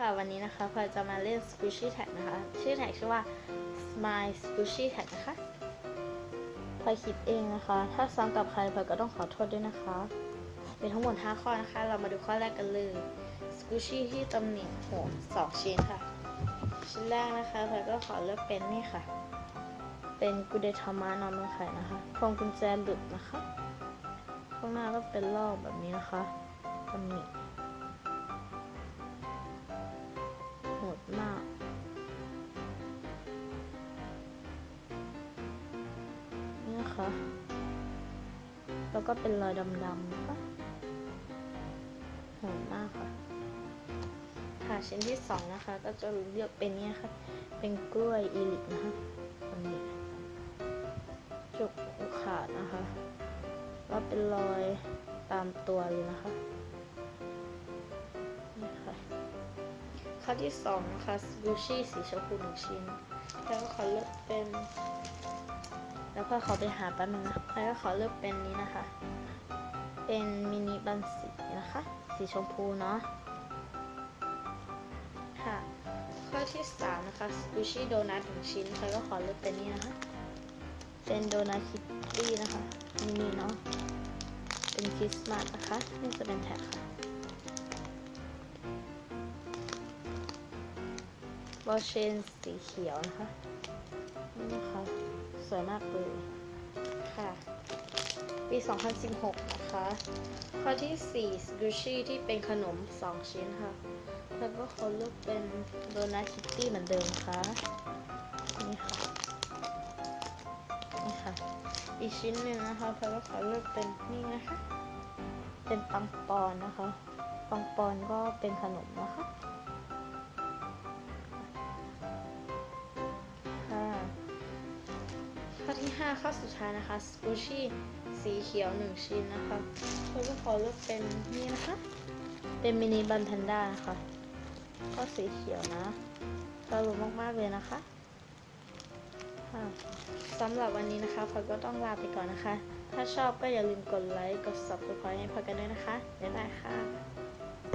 ค่ะวันนี้นะคะพลอยจะมาเล่น Squishy Tag นะคะ ชื่อแท็กชื่อว่า Smile Squishy Tag นะคะพลอยคิดเองนะคะ ถ้าซ้ำกับใครพลอยก็ต้องขอโทษด้วยนะคะมีทั้งหมด 5 ข้อนะคะ เรามาดูข้อแรกกันเลย Squishy ที่ตำหนิหัว2ชิ้นค่ะ ชิ้นแรกนะคะพลอยก็ขอเลือกเป็นนี่ค่ะ เป็นกูเดทามานอนเป็นไข่นะคะพวงกุญแจหลุดนะคะ ข้างหน้าก็เป็นลอกแบบนี้นะคะตำหนิ แล้วก็เป็นรอยดำๆนะคะโหดมากค่ะ ค่ะชิ้นที่สองนะคะ ก็จะเลือกเป็นเนี่ยค่ะ เป็นกล้วยอีลิกนะคะอันนี้จุกขาดนะคะแล้วเป็นรอยตามตัวเลยนะคะนี่ค่ะข้อที่สองนะคะสกูชี่สีชมพูหนึ่งชิ้น แล้วก็ขอเลือกเป็น แล้วก็ขอไปหาแป๊บนึงนะแล้วก็ขอเลือกเป็นนี้นะคะ เป็นมินิบันสีนะคะ สีชมพูเนาะ ค่ะ ข้อที่สามนะคะสกูชี่โดนัทหนึ่งชิ้นแล้วก็ขอเลือกเป็นนี้นะคะ เป็นโดนัทคิตตี้นะคะมินิเนาะ เป็นคริสต์มาสนะคะ นี่จะเป็นแท็กค่ะบอลเชนสีเขียวนะคะ นี่นะคะ วยมากเลยค่ะ ปี 2016 นะคะ ข้อที่4 s g u s h y ที่เป็นขนม 2 ชิ้นค่ะ แล้วก็เขาเลือกเป็นโดนัทคิตตี้เหมือนเดิมนะคะนี่ค่ะ นี่ค่ะ อีกชิ้นหนึ่งนะคะแล้วก็เขาเลือกเป็นนี่นะคะ เป็นปังปอนนะคะ ปังปอนก็เป็นขนมนะคะ ข้อที่ 5 ข้อสุดท้ายนะคะสกูชี่สีเขียว 1 ชิ้นนะคะแล้วก็ขอเลือกเป็นนี่นะคะ เป็นมินิบันแพนด้านะคะก็สีเขียวนะสรุปมาก ๆ เลยนะคะะสำหรับวันนี้นะคะพลอยก็ต้องลาไปก่อนนะคะ ถ้าชอบก็อย่าลืมกดไลค์ กด subscribe ให้พลอยกันด้วยนะคะ บ๊ายบายค่ะ